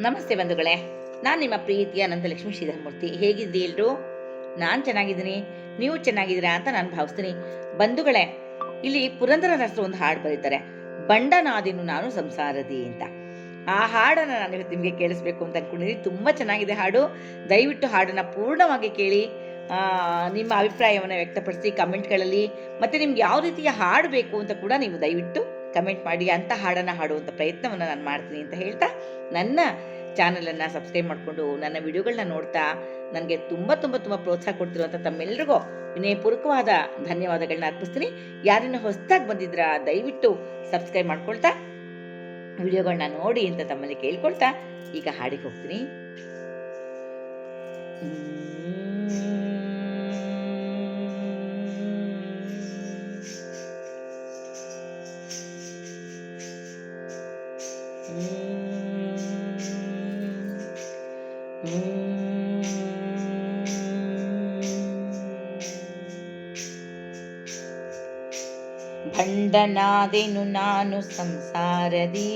ನಮಸ್ತೆ ಬಂಧುಗಳೇ, ನಾನು ನಿಮ್ಮ ಪ್ರೀತಿಯ ಅನಂತಲಕ್ಷ್ಮಿ ಶ್ರೀಧರಮೂರ್ತಿ. ಹೇಗಿದ್ದೀ ಎಲ್ರು? ನಾನು ಚೆನ್ನಾಗಿದ್ದೀನಿ. ನೀವು ಚೆನ್ನಾಗಿದ್ದೀರಾ ಅಂತ ನಾನು ಭಾವಿಸ್ತೀನಿ. ಬಂಧುಗಳೇ, ಇಲ್ಲಿ ಪುರಂದರದಾಸರು ಒಂದು ಹಾಡು ಬರೀತಾರೆ. ಬಂಡನಾದಿನು ನಾನು ಸಂಸಾರದಿ ಅಂತ. ಆ ಹಾಡನ್ನು ನಾನು ಇವತ್ತು ನಿಮಗೆ ಕೇಳಿಸ್ಬೇಕು ಅಂತ ಅನ್ಕೊಂಡಿದ್ದೀನಿ ತುಂಬ ಚೆನ್ನಾಗಿದೆ ಹಾಡು. ದಯವಿಟ್ಟು ಹಾಡನ್ನು ಪೂರ್ಣವಾಗಿ ಕೇಳಿ. ನಿಮ್ಮ ಅಭಿಪ್ರಾಯವನ್ನು ವ್ಯಕ್ತಪಡಿಸಿ ಕಮೆಂಟ್ಗಳಲ್ಲಿ. ಮತ್ತು ನಿಮ್ಗೆ ಯಾವ ರೀತಿಯ ಹಾಡು ಬೇಕು ಅಂತ ಕೂಡ ನೀವು ದಯವಿಟ್ಟು ಕಮೆಂಟ್ ಮಾಡಿ ಅಂಥ ಹಾಡನ್ನು ಹಾಡುವಂಥ ಪ್ರಯತ್ನವನ್ನು ನಾನು ಮಾಡ್ತೀನಿ ಅಂತ ಹೇಳ್ತಾ ನನ್ನ ಚಾನಲನ್ನು ಸಬ್ಸ್ಕ್ರೈಬ್ ಮಾಡಿಕೊಂಡು ನನ್ನ ವಿಡಿಯೋಗಳನ್ನ ನೋಡ್ತಾ ನನಗೆ ತುಂಬ ತುಂಬ ತುಂಬ ಪ್ರೋತ್ಸಾಹ ಕೊಡ್ತಿರುವಂಥ ತಮ್ಮೆಲ್ಲರಿಗೂ ವಿನಯಪೂರ್ವಕವಾದ ಧನ್ಯವಾದಗಳನ್ನ ಅರ್ಪಿಸ್ತೀನಿ. ಯಾರನ್ನು ಹೊಸದಾಗಿ ಬಂದಿದ್ರಾ ದಯವಿಟ್ಟು ಸಬ್ಸ್ಕ್ರೈಬ್ ಮಾಡ್ಕೊಳ್ತಾ ವಿಡಿಯೋಗಳನ್ನ ನೋಡಿ ಅಂತ ತಮ್ಮಲ್ಲಿ ಕೇಳ್ಕೊಳ್ತಾ ಈಗ ಹಾಡಿಗೆ ಹೋಗ್ತೀನಿ. ಭಂಡನಾದೆನು ನಾನು ಸಂಸಾರದಿ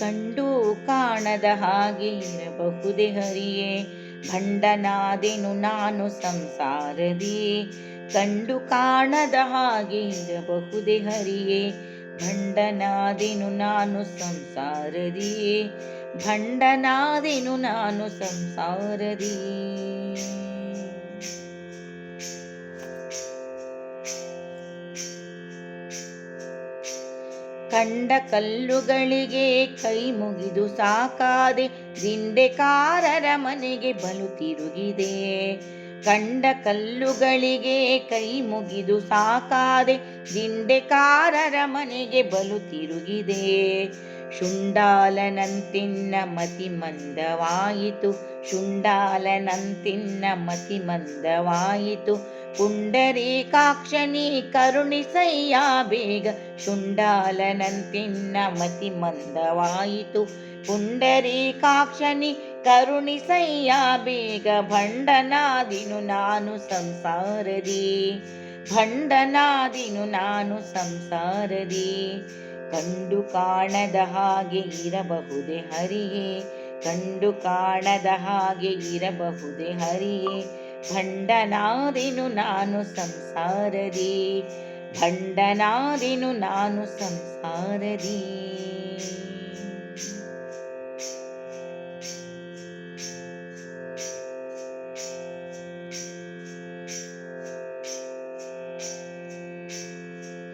ಕಂಡು ಕಾಣದ ಹಾಗೆ ಇರಬಹುದೇ ಹರಿಯೇ ಭಂಡನಾದೆನು ನಾನು ಸಂಸಾರದಿ ಕಂಡು ಕಾಣದ ಹಾಗೆ ಇರಬಹುದೇ ಹರಿಯೇ ಭಂಡನಾದೆನು ನಾನು ಸಂಸಾರದಿ ಭಂಡನಾದೆನು ನಾನು ಸಂಸಾರದಿ. ಕಂಡ ಕಲ್ಲುಗಳಿಗೆ ಕೈ ಮುಗಿದು ಸಾಕಾದೆ ದಿಂಡೆಕಾರರ ಮನೆಗೆ ಬಲು ತಿರುಗಿದೆ. ಕಂಡ ಕಲ್ಲುಗಳಿಗೆ ಕೈ ಮುಗಿದು ಸಾಕಾದೆ ದಿಂಡೆಕಾರರ ಮನೆಗೆ ಬಲು ತಿರುಗಿದೆ. ಶುಂಡಾಲನಂತಿನ್ನ ಮತಿ ಮಂದವಾಯಿತು ಶುಂಡಾಲನಂತಿನ್ನ ಮತಿ ಮಂದವಾಯಿತು ಪುಂಡರೀಕಾಕ್ಷನಿ ಕರುಣಿಸಯ್ಯ ಬೇಗ ಶುಂಡಾಲನಂತಿನ್ನ ಮತಿ ಮಂದವಾಯಿತು ಪುಂಡರೀಕಾಕ್ಷನಿ ಕರುಣಿಸಯ್ಯ ಬೇಗ ಭಂಡನಾದಿನು ನಾನು ಸಂಸಾರದಿ, ಭಂಡನಾದಿನು ನಾನು ಸಂಸಾರದಿ. ಕಂಡು ಕಾಣದ ಹಾಗೆ ಇರಬಹುದೇ ಹರಿಯೇ? ಕಂಡು ಕಾಣದ ಹಾಗೆ ಇರಬಹುದೇ ಹರಿಯೇ? ಭಂಡನಾದಿನು ನಾನು ಸಂಸಾರದಿ ಭಂಡನಾದಿನು ನಾನು ಸಂಸಾರದಿ.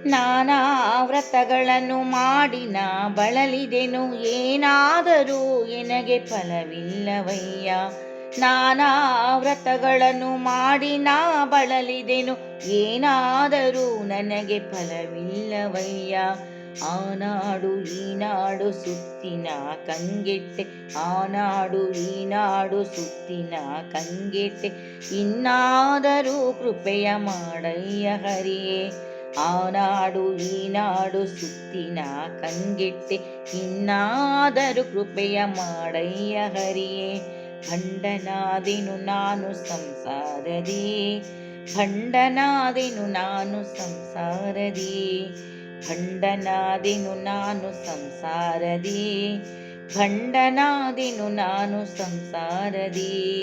ನಾನಾ ವ್ರತಗಳನ್ನು ಮಾಡಿ ನಾ ಬಳಲಿದೆನು. ಏನಾದರೂ ಎನಗೆ ಫಲವಿಲ್ಲವಯ್ಯ. ನಾನಾ ವ್ರತಗಳನ್ನು ಮಾಡಿ ನಾ ಬಳಲಿದೆನು. ಏನಾದರೂ ನನಗೆ ಫಲವಿಲ್ಲವಯ್ಯ. ಆನಾಡು ಈನಾಡು ಸುತ್ತಿನ ಕಂಗೆಟ್ಟೆ. ಆನಾಡು ಈನಾಡು ಸುತ್ತಿನ ಕಂಗೆಟ್ಟೆ. ಇನ್ನಾದರೂ ಕೃಪೆಯ ಮಾಡಯ್ಯ ಹರಿಯೇ. ಆನಾಡು ಈನಾಡು ಸುತ್ತಿನ ಕಂಗೆಟ್ಟೆ ಇನ್ನಾದರೂ ಕೃಪೆಯ ಮಾಡಯ್ಯ ಹರಿಯೇ. ಭಂಡನಾದೆನು ನಾನು ಸಂಸಾರದಿ. ಭಂಡನಾದೆನು ನಾನು ಸಂಸಾರದಿ. ಭಂಡನಾದೆನು ನಾನು ಸಂಸಾರದಿ. ಭಂಡನಾದೆನು ನಾನು ಸಂಸಾರದಿ.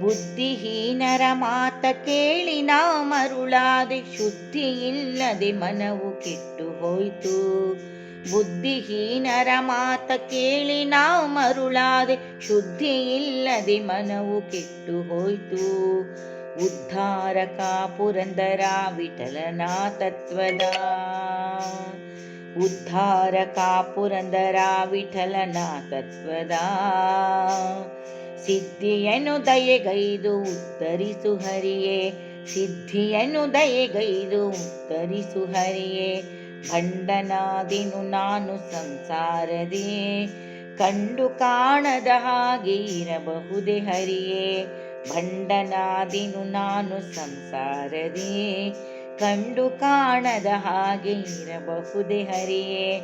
ಬುದ್ಧಿಹೀನರ ಮಾತ ಕೇಳಿ ನಾ ಮರುಳಾದೆ ಶುದ್ಧಿ ಇಲ್ಲದೆ ಮನವು ಕೆಟ್ಟು ಹೋಯ್ತು. ಬುದ್ಧಿಹೀನರ ಮಾತ ಕೇಳಿ ನಾ ಮರುಳಾದೆ ಶುದ್ಧಿ ಇಲ್ಲದೆ ಮನವು ಕೆಟ್ಟು ಹೋಯ್ತು. ಉದ್ಧಾರಕ ಪುರಂದರ ವಿಠಲನ ತತ್ವದ. ಉದ್ಧಾರಕ ಪುರಂದರ ವಿಠಲನ ತತ್ವದ. ಸಿದ್ಧಿಯನ್ನು ದಯೆಗೈದು ಉತ್ತರಿಸು ಹರಿಯೇ ಸಿದ್ಧಿಯನ್ನು ದಯೆಗೈದು ಉತ್ತರಿಸು ಹರಿಯೇ. ಭಂಡನಾದಿನು ನಾನು ಸಂಸಾರದೇ, ಕಂಡು ಕಾಣದ ಹಾಗೆ ಇರಬಹುದೇ ಹರಿಯೇ. ಭಂಡನಾದಿನು ನಾನು ಸಂಸಾರದೇ, ಕಂಡು ಕಾಣದ ಹಾಗೆ ಇರಬಹುದೇ ಹರಿಯೇ.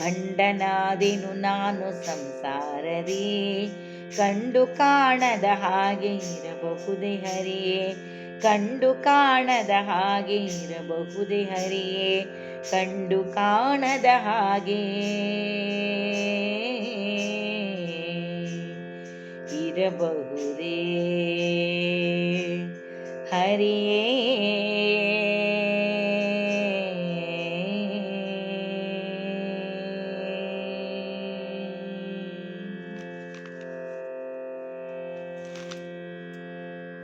ಭಂಡನಾದಿನು ನಾನು ಸಂಸಾರದಿ ಕಂಡು ಕಾಣದ ಹಾಗೆ ಇರಬಹುದೇ ಹರಿಯೇ? ಕಂಡು ಕಾಣದ ಹಾಗೆ ಇರಬಹುದೇ ಹರಿಯೇ? ಕಂಡು ಕಾಣದ ಹಾಗೆ ಇರಬಹುದೇ ಹರಿಯೇ?